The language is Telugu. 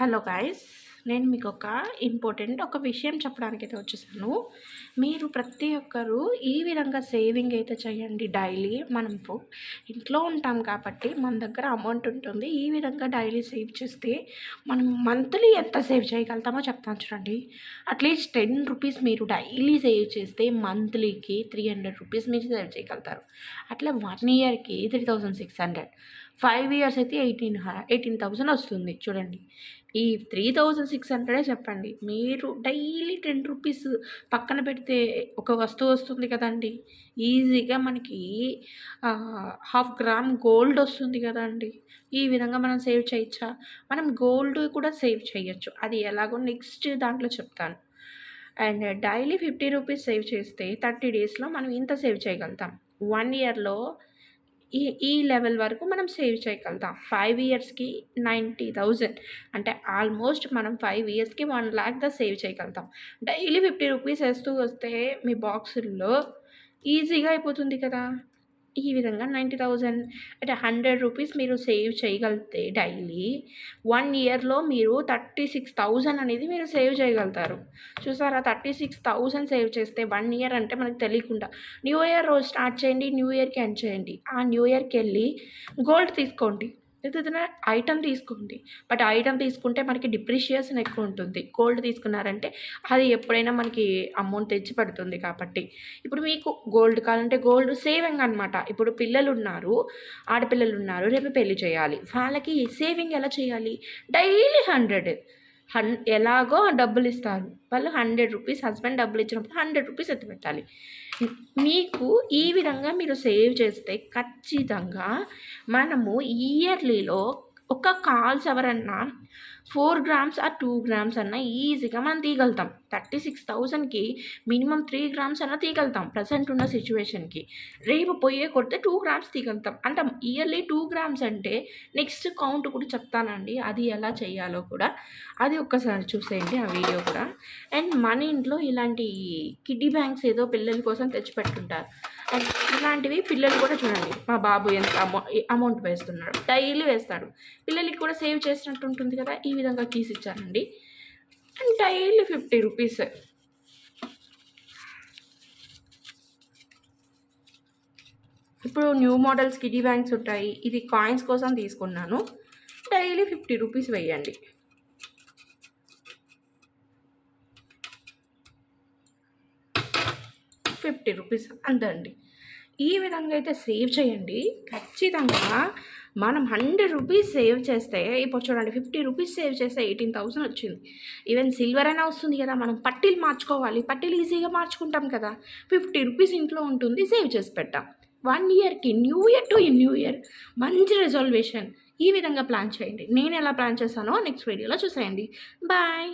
హలో గాయస్ నేను మీకు ఒక ఇంపార్టెంట్ ఒక విషయం చెప్పడానికి అయితే వచ్చేసాను. మీరు ప్రతి ఒక్కరూ ఈ విధంగా సేవింగ్ అయితే చేయండి డైలీ మనం ఇంట్లో ఉంటాం కాబట్టి మన దగ్గర అమౌంట్ ఉంటుంది. ఈ విధంగా డైలీ సేవ్ చేస్తే మనం మంత్లీ ఎంత సేవ్ చేయగలుగుతామో చెప్తాను చూడండి. అట్లీస్ట్ టెన్ రూపీస్ మీరు డైలీ సేవ్ చేస్తే మంత్లీకి త్రీ హండ్రెడ్ రూపీస్ మీరు సేవ్ చేయగలుగుతారు. అట్లా వన్ ఇయర్కి three thousand six hundred five years అయితే ఎయిటీన్ ఎయిటీన్ థౌజండ్ వస్తుంది. చూడండి. ఈ త్రీ థౌజండ్ సిక్స్ హండ్రెడే చెప్పండి. మీరు డైలీ టెన్ రూపీస్ పక్కన పెడితే ఒక వస్తువు వస్తుంది కదండి. ఈజీగా మనకి హాఫ్ గ్రామ్ గోల్డ్ వస్తుంది కదండి. ఈ విధంగా మనం సేవ్ చేయొచ్చా? మనం గోల్డ్ కూడా సేవ్ చేయొచ్చు. అది ఎలాగో నెక్స్ట్ దాంట్లో చెప్తాను. And daily fifty rupees save చేస్తే థర్టీ డేస్లో మనం ఇంత సేవ్ చేయగలుగుతాం. వన్ ఇయర్లో ఈ ఈ లెవెల్ వరకు మనం సేవ్ చేయగలుగుతాం. ఫైవ్ ఇయర్స్కి నైంటీ థౌజండ్. అంటే ఆల్మోస్ట్ మనం ఫైవ్ ఇయర్స్కి వన్ ల్యాక్ దా సేవ్ చేయగలుగుతాం. డైలీ ఫిఫ్టీ రూపీస్ వేస్తూ వస్తే మీ బాక్సుల్లో ఈజీగా అయిపోతుంది కదా. ఈ విధంగా నైంటీ థౌజండ్ అంటే హండ్రెడ్ రూపీస్ మీరు సేవ్ చేయగలిగితే డైలీ వన్ ఇయర్లో మీరు థర్టీ సిక్స్ థౌజండ్ అనేది మీరు సేవ్ చేయగలుగుతారు. చూసారా? థర్టీ సిక్స్ థౌజండ్ సేవ్ చేస్తే వన్ ఇయర్ అంటే మనకు తెలియకుండా న్యూ ఇయర్ రోజు స్టార్ట్ చేయండి న్యూ ఇయర్కి ఎండ్ చేయండి. ఆ న్యూ ఇయర్కి వెళ్ళి గోల్డ్ తీసుకోండి. ఏదైనా ఐటమ్ తీసుకోండి. బట్ ఐటమ్ తీసుకుంటే మనకి డిప్రిషియేషన్ ఎక్కువ ఉంటుంది. గోల్డ్ తీసుకున్నారంటే అది ఎప్పుడైనా మనకి అమౌంట్ తెచ్చి పడుతుంది కాబట్టి. ఇప్పుడు మీకు గోల్డ్ కావాలంటే గోల్డ్ సేవింగ్ అనమాట ఇప్పుడు పిల్లలు ఉన్నారు ఆడపిల్లలు ఉన్నారు రేపు పెళ్ళి చేయాలి. వాళ్ళకి సేవింగ్ ఎలా చేయాలి? డైలీ హండ్రెడ్ హన్ ఎలాగో డబ్బులు ఇస్తారు వాళ్ళు హండ్రెడ్ రూపీస్ హస్బెండ్ డబ్బులు ఇచ్చినప్పుడు హండ్రెడ్ రూపీస్ ఎత్తి పెట్టాలి. మీకు ఈ విధంగా మీరు సేవ్ చేస్తే ఖచ్చితంగా మనము ఇయర్లీలో ఒక కాల్స్ ఎవరన్నా ఫోర్ గ్రామ్స్ ఆ టూ గ్రామ్స్ అన్న ఈజీగా మనం తీయగలుగుతాం. థర్టీ సిక్స్ థౌజండ్కి మినిమం త్రీ గ్రామ్స్ అన్న తీయగలుగుతాం ప్రజెంట్ ఉన్న సిచ్యువేషన్కి. రేపు పోయే కొడితే టూ గ్రామ్స్ తీయగలుగుతాం. అంటే ఇయర్లీ టూ గ్రామ్స్ అంటే నెక్స్ట్ కౌంట్ కూడా చెప్తానండి. అది ఎలా చేయాలో కూడా. అది ఒక్కసారి చూసేయండి ఆ వీడియో కూడా. అండ్ మన ఇంట్లో ఇలాంటి కిడ్డీ బ్యాంక్స్ ఏదో పిల్లల కోసం తెచ్చిపెట్టుంటారు. అండ్ ఇలాంటివి పిల్లలు కూడా చూడండి. మా బాబు ఎంత అమౌ అమౌంట్ వేస్తున్నాడు. డైలీ వేస్తాడు. పిల్లలకి కూడా సేవ్ చేసినట్టు ఉంటుంది కదా ఈ విధంగా కీస్ ఇచ్చారండి అండ్ డైలీ ఫిఫ్టీ రూపీస్ ఇప్పుడు న్యూ మోడల్స్ కిడీ బ్యాంక్స్ ఉంటాయి. ఇది కాయిన్స్ కోసం తీసుకున్నాను. డైలీ ఫిఫ్టీ రూపీస్ వేయండి. ఫిఫ్టీ రూపీస్ అంతే అండి. ఈ విధంగా అయితే సేవ్ చేయండి. ఖచ్చితంగా మనం హండ్రెడ్ రూపీస్ సేవ్ చేస్తే ఇప్పుడు చూడండి ఫిఫ్టీ రూపీస్ సేవ్ చేస్తే ఎయిటీన్ థౌసండ్ వచ్చింది. ఈవెన్ సిల్వర్ అయినా వస్తుంది కదా మనం పట్టీలు మార్చుకోవాలి. పట్టీలు ఈజీగా మార్చుకుంటాం కదా ఫిఫ్టీ రూపీస్ ఇంట్లో ఉంటుంది సేవ్ చేసి పెట్టాం. వన్ ఇయర్కి new year to new year మంచి రిజల్వేషన్ ఈ విధంగా ప్లాన్ చేయండి. నేను ఎలా ప్లాన్ చేశానో నెక్స్ట్ వీడియోలో చూసేయండి. బాయ్!